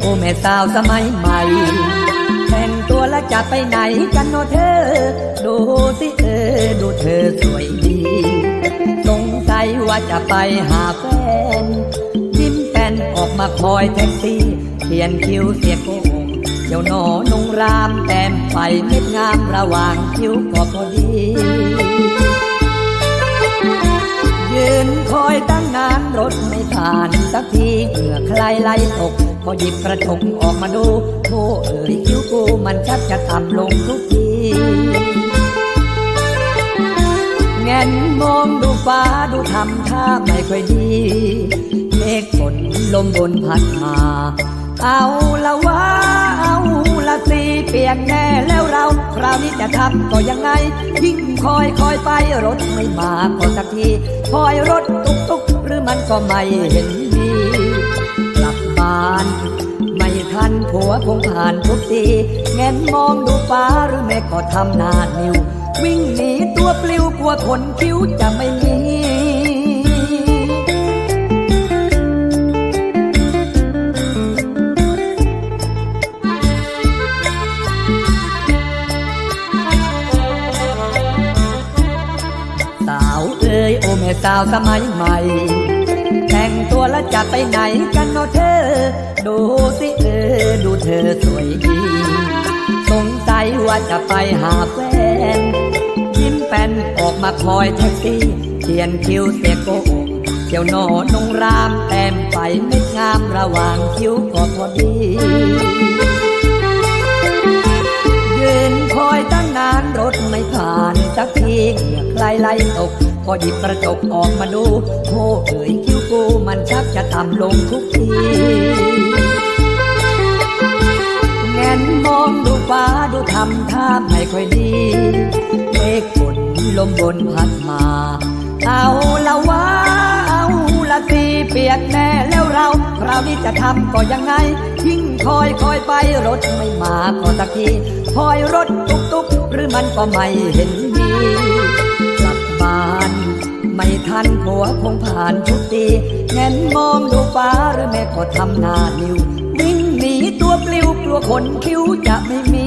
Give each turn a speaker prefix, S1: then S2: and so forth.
S1: โอแม่สาวสมัยใหม่แต่งตัวแล้วจะไปไหนกันโนเธอ ดูสิเออดูเธอสวยดีสงสัยว่าจะไปหาแฟนยิ้มแป้นออกมาคอยแท็กซี่เขียนคิ้วเสียโกงเดี๋ยวหนอนงรามแต้มไปเม็ดงามระหว่างคิ้วก็พอดี ถไม่ผ่านสักทีเหงื่อใครไหลตก พอหยิบกระจกออกมาดูโธ่เอ่ยคิ้วกูมันชักจะต่ำลงทุกทีแงนมองดูฟ้าดูทำท่าไม่ค่อยดีเมฆฝนลมบนพัดมา เอาละว่าเอาละสิเปียกแน่แล้วเรา คราวนี้จะทำก็ยังไง ยิ่งคอยคอยไปรถไม่มาก็สักที คอยรถตุกตุก หรือมันก็ไม่เห็นดีกลับบ้าน ไม่ทันผัวคงผ่านทุกทีแงนมองดูฟ้าหรือแม่ก็ทำหน้านิว วิ่งหนีตัวปลิวกลัวขนคิ้วจะไม่มี โอแม่สาวสมัยใหม่ แต่งตัวแล้วจะไปไหนกันเนาะเธอ ดูสิเออดูเธอสวยดีสงสัยว่าจะไปหาแฟนยิ้มแป้นออกมาคอยแท็กซี่เขียนคิ้วเสียโกอกเที่ยวนอนงรามแต้มไปเม็ดงามระหว่างคิ้วก็พอดียืนคอยตั้งนานรถไม่ผ่านสักทีเหงื่อใครไหลตก พอหยิบกระจกออกมาดูโธ่เอ่ยคิ้วกูมันชักจะต่ำลงทุกทีแงนมองดูฟ้าดูทำท่าไม่ค่อยดีเมฆฝนลมบนพัดมา เอาละว่าเอาละสิเปียกแน่แล้วเราคราวนี้จะทำก็ยังไง ยิ่งคอยคอยไปรถไม่มาก็สักที คอยรถตุกตุกหรือมันก็ไม่เห็นดี ไม่ทันผัวคงผ่านทุกตีแงนมองดูฟ้าหรือแม่ก็ทำหน้านิ้ว วิ่งหนีตัวปลิวกลัวขนคิ้วจะไม่มี